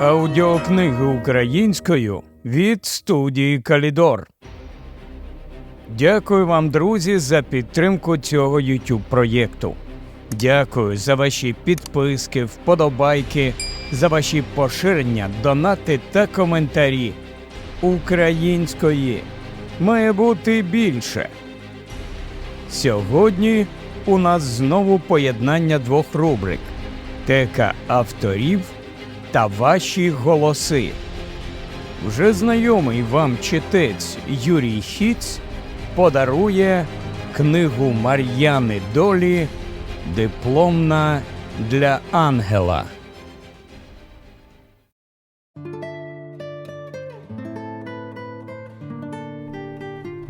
Аудіокниги українською від студії Калідор. Дякую вам, друзі, за підтримку цього YouTube проєкту. Дякую за ваші підписки, вподобайки, за ваші поширення, донати та коментарі. Української має бути більше. Сьогодні у нас знову поєднання двох рубрик тека авторів та ваші голоси. Вже знайомий вам читець Юрій Хіц подарує книгу Мар'яни Долі Дипломна для ангела.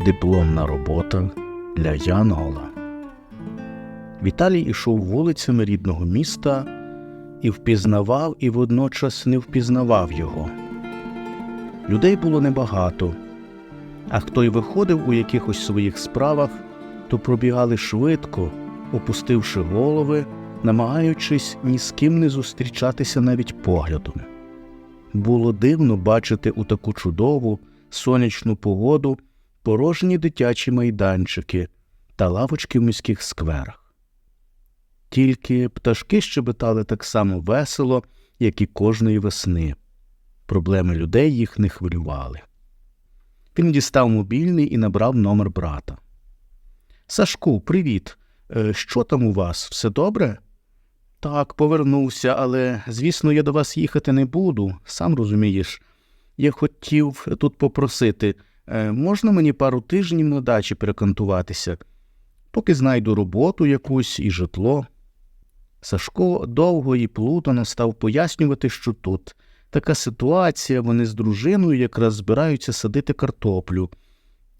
Дипломна робота для Янгола. Віталій ішов вулицями рідного міста і впізнавав, і водночас не впізнавав його. Людей було небагато, а хто й виходив у якихось своїх справах, то пробігали швидко, опустивши голови, намагаючись ні з ким не зустрічатися навіть поглядом. Було дивно бачити у таку чудову сонячну погоду порожні дитячі майданчики та лавочки в міських скверах. Тільки пташки щебетали так само весело, як і кожної весни. Проблеми людей їх не хвилювали. Він дістав мобільний і набрав номер брата. Сашку, привіт. Е, Що там у вас? Все добре? Так, повернувся, але, звісно, я до вас їхати не буду, сам розумієш. Я хотів тут попросити, е, можна мені пару тижнів на дачі перекантуватися, поки знайду роботу якусь і житло. Сашко довго і плутано став пояснювати, що тут така ситуація, вони з дружиною якраз збираються садити картоплю.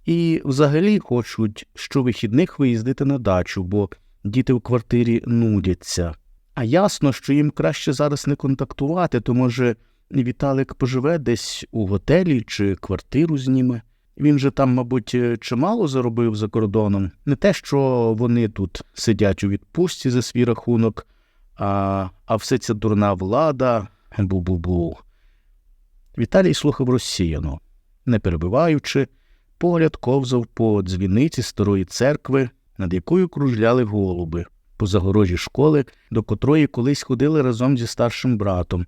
І взагалі хочуть щовихідних виїздити на дачу, бо діти в квартирі нудяться. А ясно, що їм краще зараз не контактувати, то може Віталик поживе десь у готелі чи квартиру зніме. Він же там, мабуть, чимало заробив за кордоном. Не те, що вони тут сидять у відпустці за свій рахунок, а, а все ця дурна влада, бу-бу-бу. Віталій слухав розсіяно, не перебиваючи, погляд ковзав по дзвіниці старої церкви, над якою кружляли голуби, по загорожі школи, до котрої колись ходили разом зі старшим братом,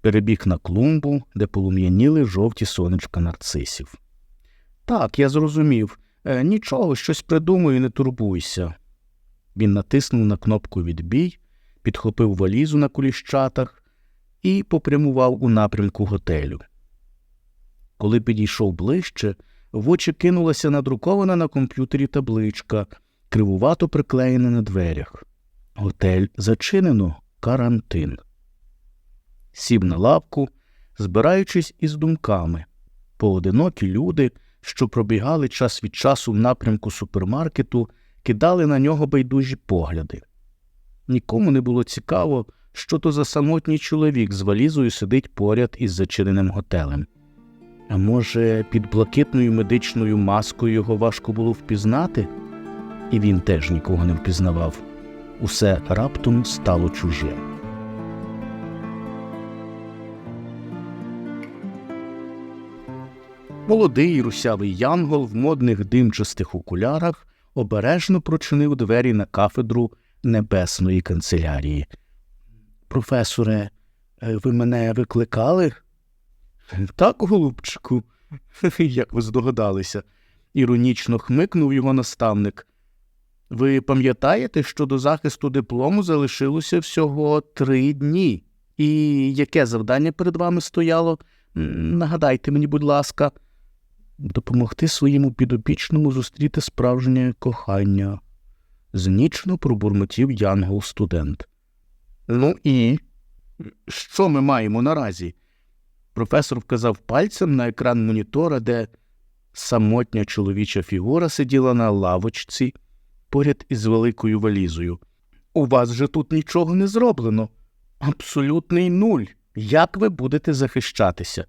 перебіг на клумбу, де полум'яніли жовті сонечка нарцисів. Так, я зрозумів. Е, нічого, щось придумаю, не турбуйся. Він натиснув на кнопку відбій, підхопив валізу на куліщатах і попрямував у напрямку готелю. Коли підійшов ближче, в очі кинулася надрукована на комп'ютері табличка, кривувато приклеєна на дверях. Готель зачинено, карантин. Сів на лавку, збираючись із думками. Поодинокі люди, що пробігали час від часу в напрямку супермаркету, кидали на нього байдужі погляди. Нікому не було цікаво, що то за самотній чоловік з валізою сидить поряд із зачиненим готелем. А може, під блакитною медичною маскою його важко було впізнати? І він теж нікого не впізнавав. Усе раптом стало чужим. Молодий русявий янгол в модних димчастих окулярах обережно прочинив двері на кафедру небесної канцелярії. Професоре, е, ви мене викликали? Так, голубчику, як ви здогадалися, іронічно хмикнув його наставник. Ви пам'ятаєте, що до захисту диплому залишилося всього три дні? І яке завдання перед вами стояло? Нагадайте мені, будь ласка, допомогти своєму підопічному зустріти справжнє кохання. Знічно пробурмотів янгол студент. Ну і що ми маємо наразі? Професор вказав пальцем на екран монітора, де самотня чоловіча фігура сиділа на лавочці поряд із великою валізою. У вас же тут нічого не зроблено. Абсолютний нуль. Як ви будете захищатися?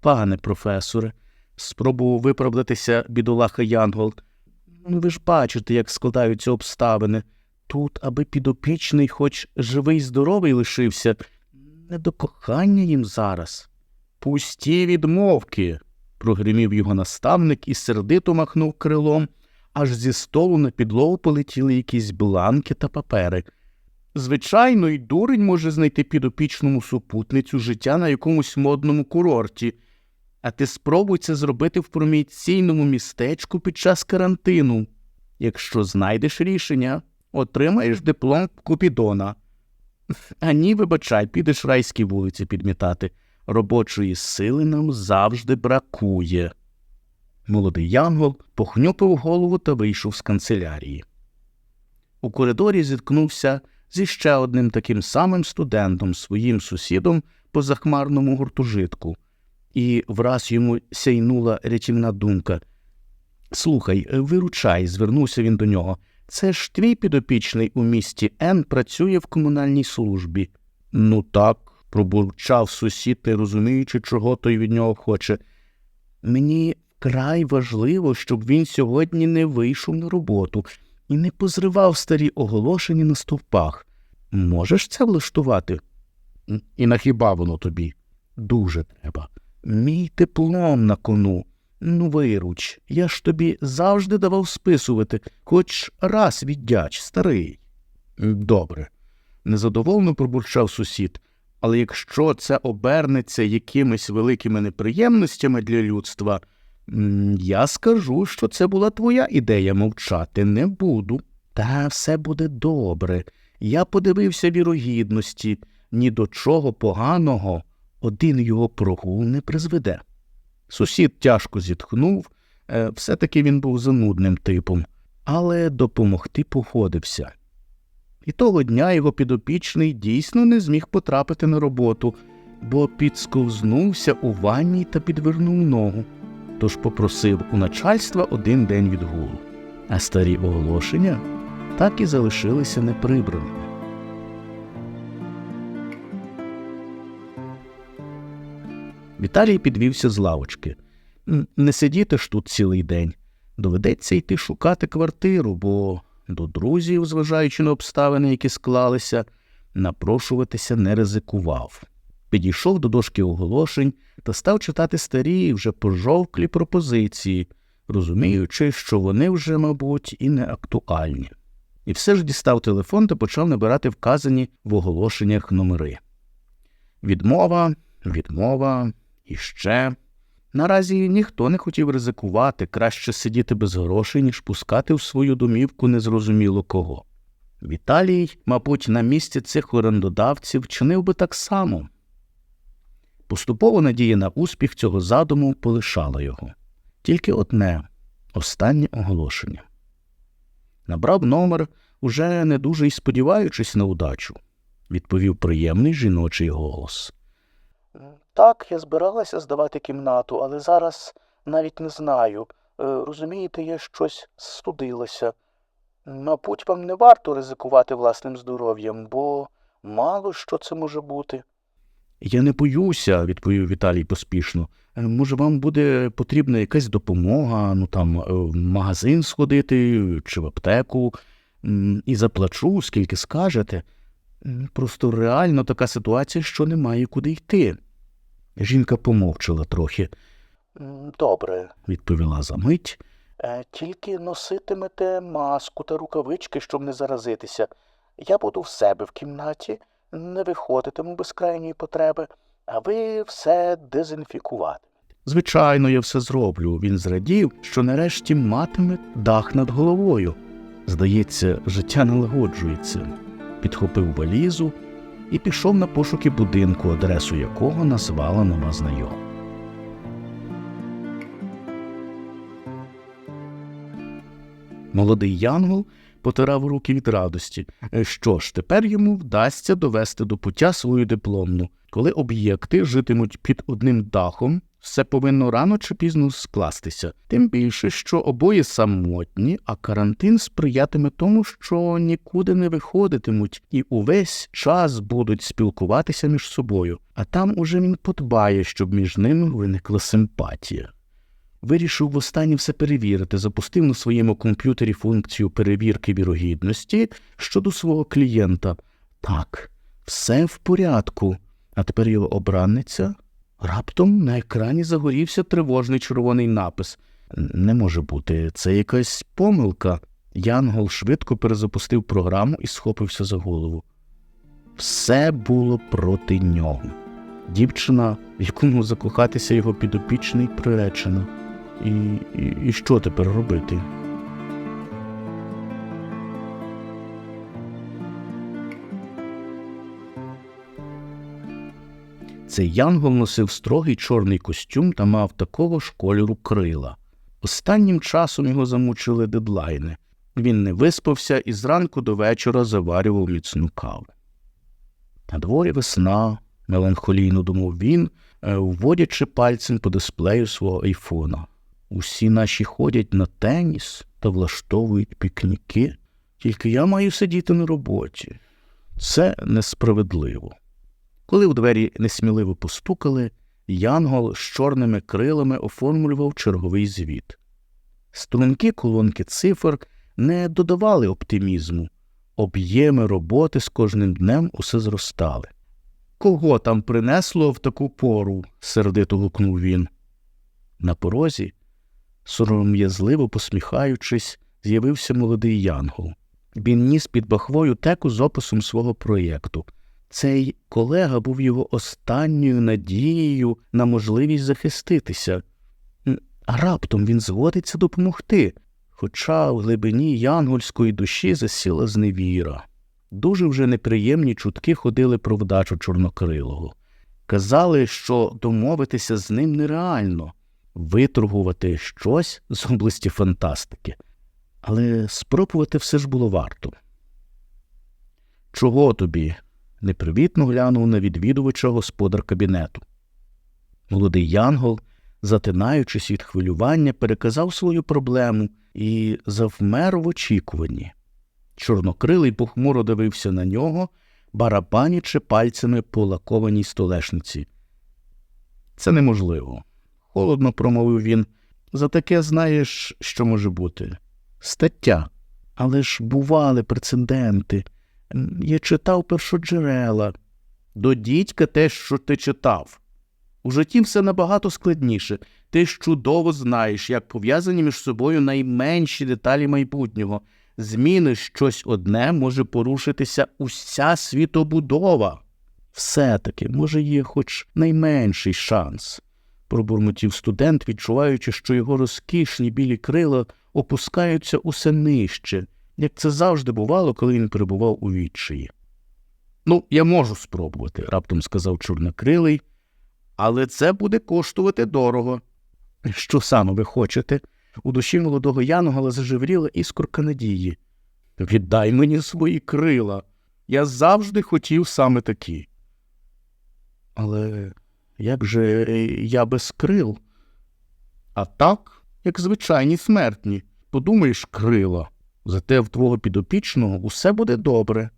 Пане професоре, спробував виправдатися бідолаха Янгол. Ну, ви ж бачите, як складаються обставини. Тут, аби підопічний, хоч живий здоровий лишився, Не до кохання їм зараз. Пусті відмовки. прогримів його наставник і сердито махнув крилом, аж зі столу на підлогу полетіли якісь бланки та папери. Звичайно, й дурень може знайти підопічному супутницю життя на якомусь модному курорті. А ти спробуй це зробити в проміційному містечку під час карантину. Якщо знайдеш рішення, отримаєш диплом Купідона. А ні, вибачай, підеш райські вулиці підмітати. Робочої сили нам завжди бракує. Молодий Янгол похнюпив голову та вийшов з канцелярії. У коридорі зіткнувся зі ще одним таким самим студентом, своїм сусідом по захмарному гуртожитку, і враз йому сяйнула рятівна думка. Слухай, виручай, звернувся він до нього. Це ж твій підопічний у місті Н працює в комунальній службі. Ну так, пробурчав сусід, не розуміючи, чого той від нього хоче. Мені вкрай важливо, щоб він сьогодні не вийшов на роботу і не позривав старі оголошення на стовпах. Можеш це влаштувати? І на хіба воно тобі? Дуже треба. Мій диплом на кону. Ну, вируч, я ж тобі завжди давав списувати, хоч раз віддяч, старий. Добре, незадоволено пробурчав сусід. Але якщо це обернеться якимись великими неприємностями для людства, я скажу, що це була твоя ідея мовчати не буду. Та все буде добре. Я подивився вірогідності, ні до чого поганого один його прогул не призведе. Сусід тяжко зітхнув, е, все-таки він був занудним типом, але допомогти погодився. І того дня його підопічний дійсно не зміг потрапити на роботу, бо підсковзнувся у ванні та підвернув ногу, тож попросив у начальства один день відгулу. А старі оголошення так і залишилися неприбраними. Віталій підвівся з лавочки. Не сидіти ж тут цілий день. Доведеться йти шукати квартиру, бо до друзів, зважаючи на обставини, які склалися, напрошуватися не ризикував. Підійшов до дошки оголошень та став читати старі, вже пожовклі пропозиції, розуміючи, що вони вже, мабуть, і не актуальні. І все ж дістав телефон та почав набирати вказані в оголошеннях номери. Відмова, відмова і ще. Наразі ніхто не хотів ризикувати, краще сидіти без грошей, ніж пускати в свою домівку незрозуміло кого. Віталій, мабуть, на місці цих орендодавців чинив би так само. Поступово надія на успіх цього задуму полишала його. Тільки одне останнє оголошення. Набрав номер, уже не дуже й сподіваючись на удачу, відповів приємний жіночий голос. Так, я збиралася здавати кімнату, але зараз навіть не знаю. Е, Розумієте, я щось студилася. Мабуть, вам не варто ризикувати власним здоров'ям, бо мало що це може бути. Я не боюся, відповів Віталій поспішно. «Е, Може, вам буде потрібна якась допомога, ну там е, в магазин сходити чи в аптеку, і заплачу, скільки скажете. Просто реально така ситуація, що немає куди йти. Жінка помовчала трохи. Добре, відповіла за мить. «Е, Тільки носитимете маску та рукавички, щоб не заразитися. Я буду в себе в кімнаті, не виходитиму без крайньої потреби, а ви все дезінфікувати. Звичайно, я все зроблю. Він зрадів, що нарешті матиме дах над головою. Здається, життя налагоджується. Підхопив валізу і пішов на пошуки будинку, адресу якого назвала нова знайома. Молодий Янгол потирав руки від радості. Е, Що ж, тепер йому вдасться довести до пуття свою дипломну. Коли об'єкти житимуть під одним дахом, все повинно рано чи пізно скластися. Тим більше, що обоє самотні, а карантин сприятиме тому, що нікуди не виходитимуть і увесь час будуть спілкуватися між собою. А там уже він подбає, щоб між ними виникла симпатія. Вирішив востаннє все перевірити, запустив на своєму комп'ютері функцію перевірки вірогідності щодо свого клієнта. Так, все в порядку. А тепер його обранниця. Раптом на екрані загорівся тривожний червоний напис. Не може бути, це якась помилка. Янгол швидко перезапустив програму і схопився за голову. Все було проти нього. Дівчина, в якому закохатися його підопічний, приречена. І, і, і що тепер робити? Цей янгол носив строгий чорний костюм та мав такого ж кольору крила. Останнім часом його замучили дедлайни. Він не виспався і зранку до вечора заварював міцну каву. На дворі весна, меланхолійно думав він, е, вводячи пальцем по дисплею свого айфона. Усі наші ходять на теніс та влаштовують пікніки, тільки я маю сидіти на роботі. Це несправедливо. Коли в двері несміливо постукали, Янгол з чорними крилами оформлював черговий звіт. Струнки колонки цифр не додавали оптимізму, об'єми роботи з кожним днем усе зростали. Кого там принесло в таку пору? сердито гукнув він. На порозі, сором'язливо посміхаючись, з'явився молодий Янгол. Він ніс під бахвою теку з описом свого проєкту. Цей колега був його останньою надією на можливість захиститися. А раптом він згодиться допомогти, хоча в глибині янгольської душі засіла зневіра. Дуже вже неприємні чутки ходили про вдачу чорнокрилого. Казали, що домовитися з ним нереально, виторгувати щось з області фантастики. Але спробувати все ж було варто. Чого тобі? Непривітно глянув на відвідувача господар кабінету. Молодий Янгол, затинаючись від хвилювання, переказав свою проблему і завмер в очікуванні. Чорнокрилий похмуро дивився на нього, барабанячи пальцями по лакованій столешниці. Це неможливо, холодно промовив він. За таке знаєш, що може бути. Стаття. Але ж бували прецеденти. Я читав першоджерела. До дідька те, що ти читав. У житті все набагато складніше. Ти ж чудово знаєш, як пов'язані між собою найменші деталі майбутнього. Зміни щось одне може порушитися уся світобудова. Все-таки, може, є хоч найменший шанс, пробурмотів студент, відчуваючи, що його розкішні білі крила опускаються усе нижче, як це завжди бувало, коли він перебував у відчаї. Ну, я можу спробувати, раптом сказав чорнокрилий, але це буде коштувати дорого. Що саме ви хочете? У душі молодого Янгола зажевріла іскорка надії. Віддай мені свої крила. Я завжди хотів саме такі. Але як же я без крил? А так, як звичайні смертні. Подумаєш, крила. Зате в твого підопічного усе буде добре.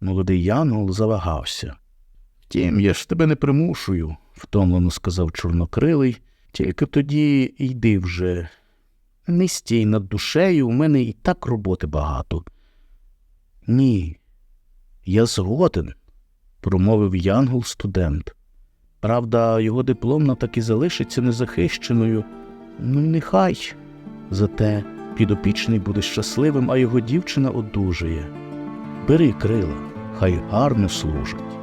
Молодий Янгол завагався. Втім, я ж тебе не примушую, втомлено сказав чорнокрилий, тільки тоді йди вже. Не стій над душею, у мене і так роботи багато. Ні, я згоден, промовив Янгол студент. Правда, його дипломна так і залишиться незахищеною. Ну, нехай. Зате підопічний буде щасливим, а його дівчина одужає. Бери крила, хай гарно служать.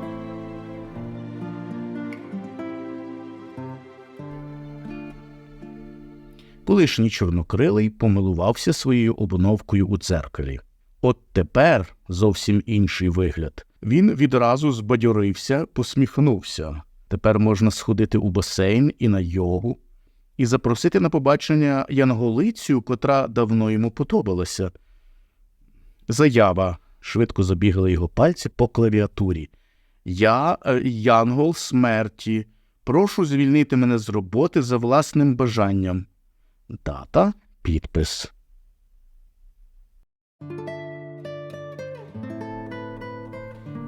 Колишній чорнокрилий помилувався своєю обновкою у дзеркалі. От тепер зовсім інший вигляд. Він відразу збадьорився, посміхнувся. Тепер можна сходити у басейн і на йогу, і запросити на побачення янголицю, котра давно йому подобалася. Заява. Швидко забігали його пальці по клавіатурі. Я е, Янгол смерті. Прошу звільнити мене з роботи за власним бажанням. Дата, підпис.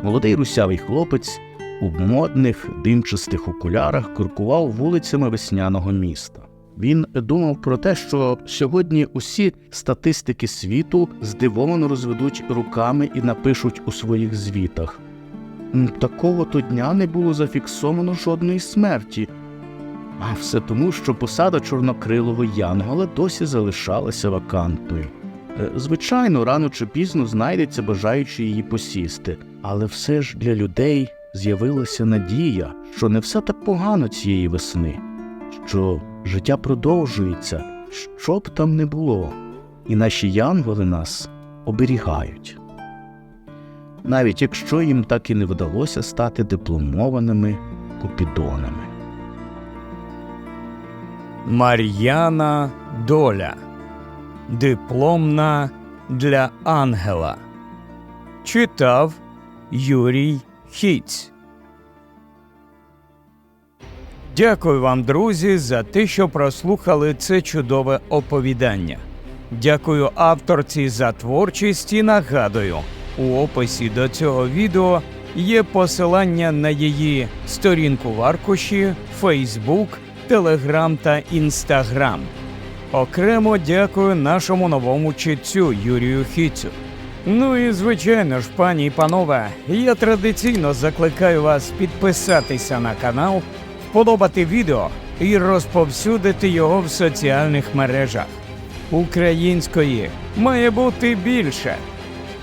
Молодий русявий хлопець у модних димчастих окулярах куркував вулицями весняного міста. Він думав про те, що сьогодні усі статистики світу здивовано розведуть руками і напишуть у своїх звітах. Такого то дня не було зафіксовано жодної смерті. А все тому, що посада чорнокрилого Янгола досі залишалася вакантною. Е, Звичайно, рано чи пізно знайдеться бажаючи її посісти, але все ж для людей з'явилася надія, що не все так погано цієї весни, що життя продовжується, що б там не було, і наші янголи нас оберігають. Навіть якщо їм так і не вдалося стати дипломованими купідонами. Мар'яна Доля. Дипломна для ангела. Читав Юрій Хіць. Дякую вам, друзі, за те, що прослухали це чудове оповідання. Дякую авторці за творчість і нагадую, у описі до цього відео є посилання на її сторінку в аркуші, Фейсбук, Телеграм та Інстаграм. Окремо дякую нашому новому читцю Юрію Хіцю. Ну і звичайно ж, пані і панове, я традиційно закликаю вас підписатися на канал, вподобати відео і розповсюдити його в соціальних мережах. Української має бути більше.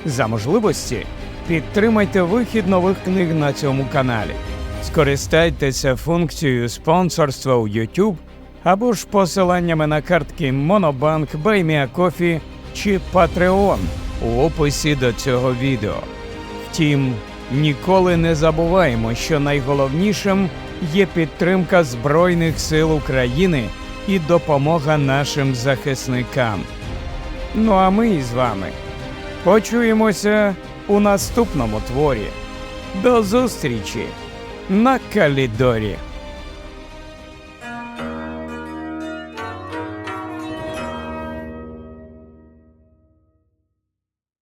За можливості підтримайте вихід нових книг на цьому каналі. Скористайтеся функцією спонсорства у YouTube або ж посиланнями на картки Monobank, BuyMeACoffee чи Patreon у описі до цього відео. Втім, ніколи не забуваємо, що найголовнішим є підтримка Збройних сил України і допомога нашим захисникам. Ну а ми з вами почуємося у наступному творі. До зустрічі на Калідорі.